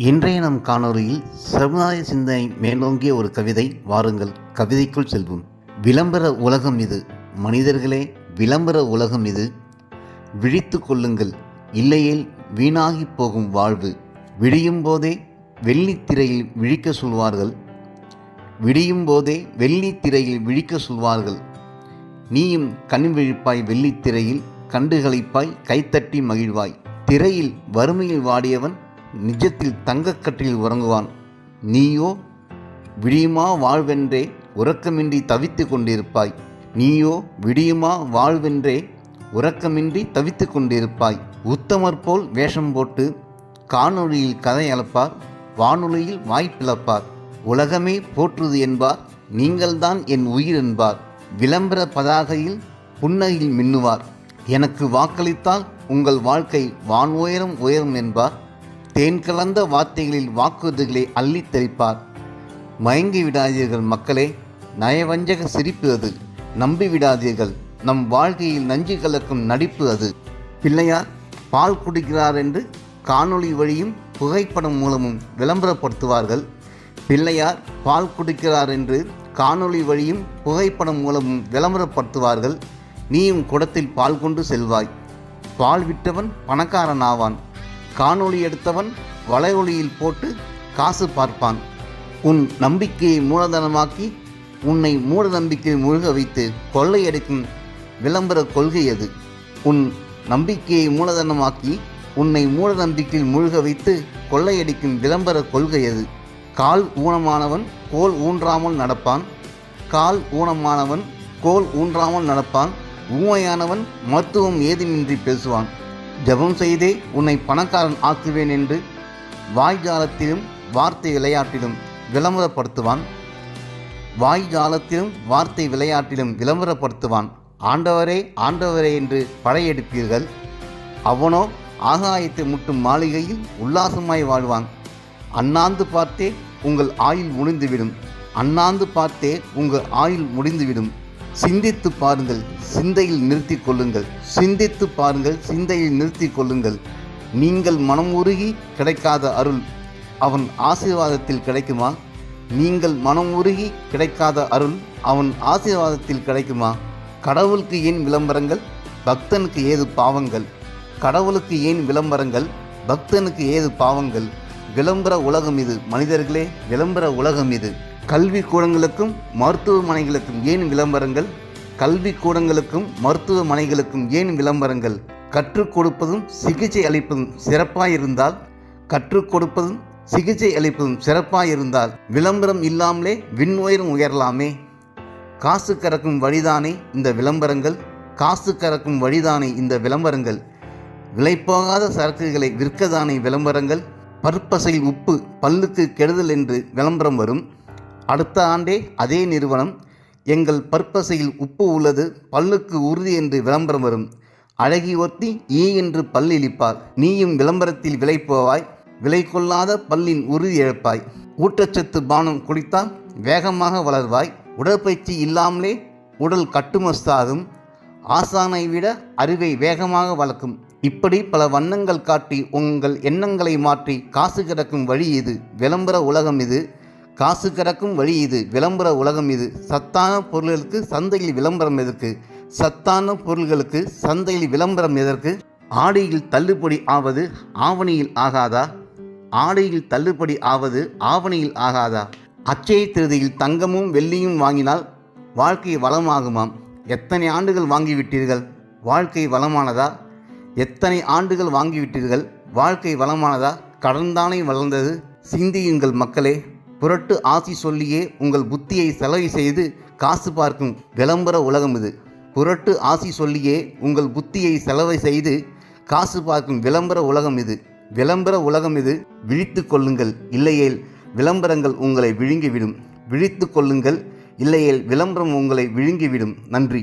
இன்றைய நம் காணொளியில் சமுதாய சிந்தனை மேலோங்கிய ஒரு கவிதை வாருங்கள் கவிதைக்குள் செல்வோம். விளம்பர உலகம் இது. மனிதர்களே விளம்பர உலகம் இது. விழித்து கொள்ளுங்கள். இல்லையேல் வீணாகி போகும் வாழ்வு. விடியும் போதே வெள்ளித்திரையில் விழிக்க சொல்வார்கள். விடியும் போதே வெள்ளித்திரையில் விழிக்க சொல்வார்கள். நீயும் கண் விழிப்பாய் வெள்ளித்திரையில் கண்டுகளிப்பாய் கைத்தட்டி மகிழ்வாய். திரையில் வறுமையில் வாடியவன் நிஜத்தில் தங்கக்கட்டில் உறங்குவான். நீயோ விடியுமா வாழ்வென்றே உறக்கமின்றி தவித்து கொண்டிருப்பாய். நீயோ விடியுமா வாழ்வென்றே உறக்கமின்றி தவித்து கொண்டிருப்பாய். உத்தமர் போல் வேஷம் போட்டு காணொளியில் கதை அளப்பார் வானொலியில் வாய்ப்பிழப்பார் உலகமே போற்றுது என்பார் நீங்கள்தான் என் உயிர் என்பார். விளம்பர பதாகையில் புன்னகையில் மின்னுவார். எனக்கு வாக்களித்தால் உங்கள் வாழ்க்கை வான் உயரம் உயரும் என்பார். தேன் கலந்த வார்த்தைகளில் வாக்குறுதிகளை அள்ளித் தெளிப்பார் மயங்கி விடாதீர்கள் மக்களே நயவஞ்சக சிரிப்பு அது. நம்பி விடாதீர்கள் நம் வாழ்க்கையில் நஞ்சு கலக்கும் நடிப்பு அது. பிள்ளையார் பால் குடிக்கிறார் என்று காணொளி வழியும் புகைப்படம் மூலமும் விளம்பரப்படுத்துவார்கள். பிள்ளையார் பால் குடிக்கிறார் என்று காணொளி வழியும் புகைப்படம் மூலமும் விளம்பரப்படுத்துவார்கள். நீயும் குடத்தில் பால் கொண்டு செல்வாய். பால் விட்டவன் பணக்காரன் ஆவான் காணொளி எடுத்தவன் வலையொலியில் போட்டு காசு பார்ப்பான். உன் நம்பிக்கையை மூலதனமாக்கி உன்னை மூட நம்பிக்கை முழுக வைத்து கொள்ளையடிக்கும் விளம்பர கொள்கை அது. உன் நம்பிக்கையை மூலதனமாக்கி உன்னை மூட நம்பிக்கையில் முழுக வைத்து கொள்ளையடிக்கும் விளம்பர கொள்கை அது. கால் ஊனமானவன் கோல் ஊன்றாமல் நடப்பான். கால் ஊனமானவன் கோல் ஊன்றாமல் நடப்பான். ஊமையானவன் மருத்துவம் ஏதுமின்றி பேசுவான். ஜெபம் செய்தே உன்னை பணக்காரன் ஆக்குவேன் என்று வாய்ஜாலத்திலும் வார்த்தை விளையாட்டிலும் விளம்பரப்படுத்துவான். வாய்ஜாலத்திலும் வார்த்தை விளையாட்டிலும் விளம்பரப்படுத்துவான். ஆண்டவரே ஆண்டவரே என்று படையெடுப்பீர்கள். அவனோ ஆகாயத்தை முட்டும் மாளிகையில் உல்லாசமாய் வாழ்வான். அண்ணாந்து பார்த்தே உங்கள் ஆயுள் முடிந்துவிடும் அண்ணாந்து பார்த்தே உங்கள் ஆயுள் முடிந்துவிடும். சிந்தித்து பாருங்கள் சிந்தையில் நிறுத்தி கொள்ளுங்கள். சிந்தித்து பாருங்கள் சிந்தையில் நிறுத்தி கொள்ளுங்கள். நீங்கள் மனம் உருகி கிடைக்காத அருள் அவன் ஆசீர்வாதத்தில் கிடைக்குமா? நீங்கள் மனம் உருகி கிடைக்காத அருள் அவன் ஆசீர்வாதத்தில் கிடைக்குமா? கடவுளுக்கு ஏன் விளம்பரங்கள்? பக்தனுக்கு ஏது பாவங்கள்? கடவுளுக்கு ஏன் விளம்பரங்கள்? பக்தனுக்கு ஏது பாவங்கள்? விளம்பர உலகம் இது மனிதர்களே விளம்பர உலகம் இது. கல்வி கூடங்களுக்கும் மருத்துவமனைகளுக்கும் ஏன் விளம்பரங்கள்? கல்வி கூடங்களுக்கும் மருத்துவமனைகளுக்கும் ஏன் விளம்பரங்கள்? கற்றுக் கொடுப்பதும் சிகிச்சை அளிப்பதும் சிறப்பாயிருந்தால் கற்றுக் கொடுப்பதும் சிகிச்சை அளிப்பதும் சிறப்பாயிருந்தால் விளம்பரம் இல்லாமலே விண்ணுயரம் உயரலாமே. காசு கறக்கும் வழிதானே இந்த விளம்பரங்கள்? காசு கறக்கும் வழிதானே இந்த விளம்பரங்கள்? விலைப்போகாத சரக்குகளை விற்கதானே விளம்பரங்கள்? பற்பசையில் உப்பு பல்லுக்கு கெடுதல் என்று விளம்பரம் வரும். அடுத்த ஆண்டே அதே நிறுவனம் எங்கள் பற்பசையில் உப்பு உள்ளது பல்லுக்கு உறுதி என்று விளம்பரம் வரும். அழகி ஒத்தி ஈ என்று பல்லிழிப்பார் நீயும் விளம்பரத்தில் விலை போவாய் விலை கொள்ளாத பல்லின் உறுதி இழப்பாய். ஊட்டச்சத்து பானம் குடித்தால் வேகமாக வளர்வாய் உடற்பயிற்சி இல்லாமலே உடல் கட்டுமஸ்தாகும் ஆசானை விட அறிவை வேகமாக வளர்க்கும். இப்படி பல வண்ணங்கள் காட்டி உங்கள் எண்ணங்களை மாற்றி காசு கிடக்கும் வழி இது விளம்பர உலகம் இது. காசு கிடக்கும் வழி இது விளம்பர உலகம் இது. சத்தான பொருள்களுக்கு சந்தையில் விளம்பரம் எதற்கு? சத்தான பொருள்களுக்கு சந்தையில் விளம்பரம் எதற்கு? ஆடியில் தள்ளுபடி ஆவது ஆவணியில் ஆகாதா? ஆடையில் தள்ளுபடி ஆவது ஆவணியில் ஆகாதா? அச்சய திருதியில் தங்கமும் வெள்ளியும் வாங்கினால் வாழ்க்கை வளமாகுமாம். எத்தனை ஆண்டுகள் வாங்கிவிட்டீர்கள்? வாழ்க்கை வளமானதா? எத்தனை ஆண்டுகள் வாங்கிவிட்டீர்கள்? வாழ்க்கை வளமானதா? கடன்தானே வளர்ந்தது? சிந்தியுங்கள் மக்களே. புரட்டு ஆசி சொல்லியே உங்கள் புத்தியை செலவு செய்து காசு பார்க்கும் விளம்பர உலகம் இது. புரட்டு ஆசி சொல்லியே உங்கள் புத்தியை செலவை செய்து காசு பார்க்கும் விளம்பர உலகம் இது. விளம்பர உலகம் இது விழித்து கொள்ளுங்கள் இல்லையேல் விளம்பரங்கள் உங்களை விழுங்கிவிடும். விழித்து கொள்ளுங்கள் இல்லையேல் விளம்பரம் உங்களை விழுங்கிவிடும். நன்றி.